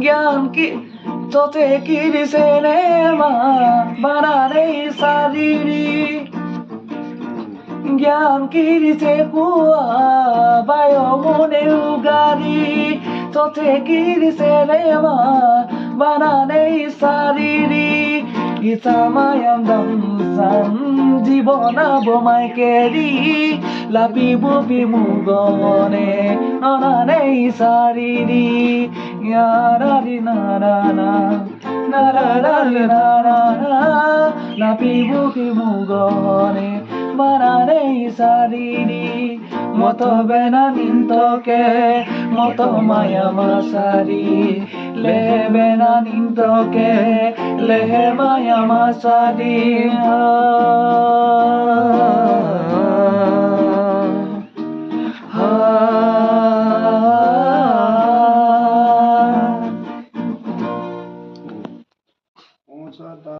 জ্ঞান কি? তোতে কিরিছে রে মা বানারে সারিরি জ্ঞান কিরিছে কুয়া? বায় মনে উগারি। তোতে কিরিছে রে মা বানানে সারিরি ইসামায়াম দামসাম জীবনা বোমাই কেরি। লাপিব বিমুগনে ননানে সারিরি মতো বেনা নিন্তকে মতো মায়া মাসারি লেবে না নিন্তকে লেহে মায়া মাসারি पैसा डाला